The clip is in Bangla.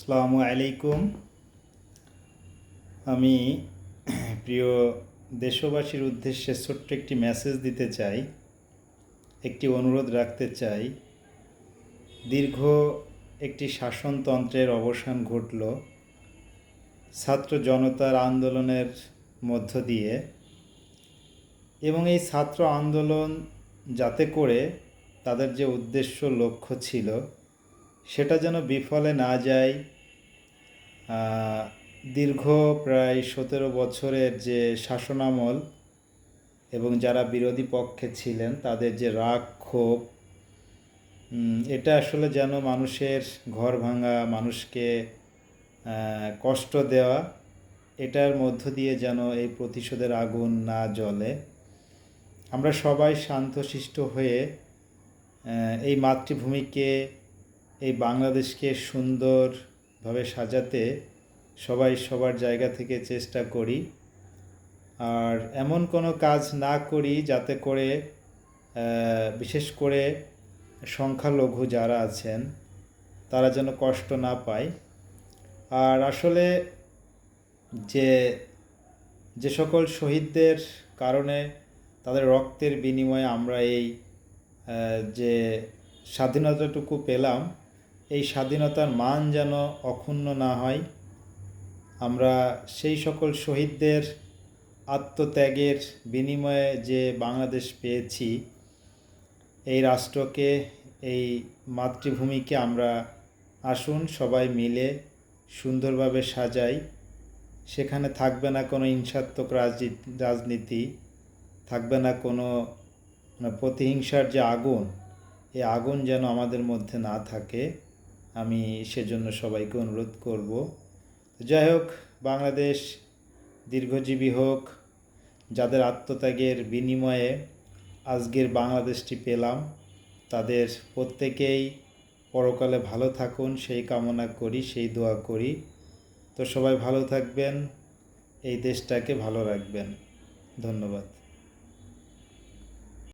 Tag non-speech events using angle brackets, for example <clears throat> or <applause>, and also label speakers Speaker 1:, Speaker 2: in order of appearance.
Speaker 1: আসসালামু আলাইকুম। আমি <clears throat> প্রিয় দেশবাসীর উদ্দেশ্যে ছোট্ট একটি মেসেজ দিতে চাই, একটি অনুরোধ রাখতে চাই। দীর্ঘ একটি শাসনতন্ত্রের অবসান ঘটল, ছাত্র জনতার আন্দোলনের মধ্য দিয়ে। এবং এই ছাত্র আন্দোলন যাতে করে তাদের যে উদ্দেশ্য লক্ষ্য ছিল সেটা যেন বিফলে না যায়। দীর্ঘ প্রায় সতেরো বছরের যে শাসনামল এবং যারা বিরোধী পক্ষে ছিলেন, তাদের যে রাগ, ক্ষোভ এটা আসলে যেন মানুষের ঘর ভাঙা, মানুষকে কষ্ট দেওয়া, এটার মধ্য দিয়ে যেন এই প্রতিশোধের আগুন না জ্বলে। আমরা সবাই শান্তশিষ্ট হয়ে এই মাতৃভূমিকে এই বাংলাদেশকে সুন্দরভাবে সাজাতে সবাই সবার জায়গা থেকে চেষ্টা করি। আর এমন কোনো কাজ না করি যাতে করে বিশেষ করে সংখ্যালঘু যারা আছেন, তারা যেন কষ্ট না পায়। আর আসলে যে যে সকল শহীদদের কারণে তাদের রক্তের বিনিময়ে আমরা এই যে স্বাধীনতাটুকু পেলাম এই স্বাধীনতার মান যেন অক্ষুণ্ণ না হয়, আমরা সেই সকল শহীদদের আত্মত্যাগের বিনিময়ে যে বাংলাদেশ পেয়েছি, এই রাষ্ট্রকে, এই মাতৃভূমিকে আমরা আসুন সবাই মিলে সুন্দরভাবে সাজাই। সেখানে থাকবে না কোনো হিংসাত্মক রাজনীতি থাকবে না কোনো প্রতিহিংসার যে আগুন, এই আগুন যেন আমাদের মধ্যে না থাকে। আমি সেজন্য সবাইকে অনুরোধ করব। যাই হোক, বাংলাদেশ দীর্ঘজীবী হোক, যাদের আত্মত্যাগের বিনিময়ে আজকের বাংলাদেশটি পেলাম, তাদের প্রত্যেকেই পরকালে ভালো থাকুন, সেই কামনা করি, সেই দোয়া করি। তো সবাই ভালো থাকবেন, এই দেশটাকে ভালো রাখবেন। ধন্যবাদ।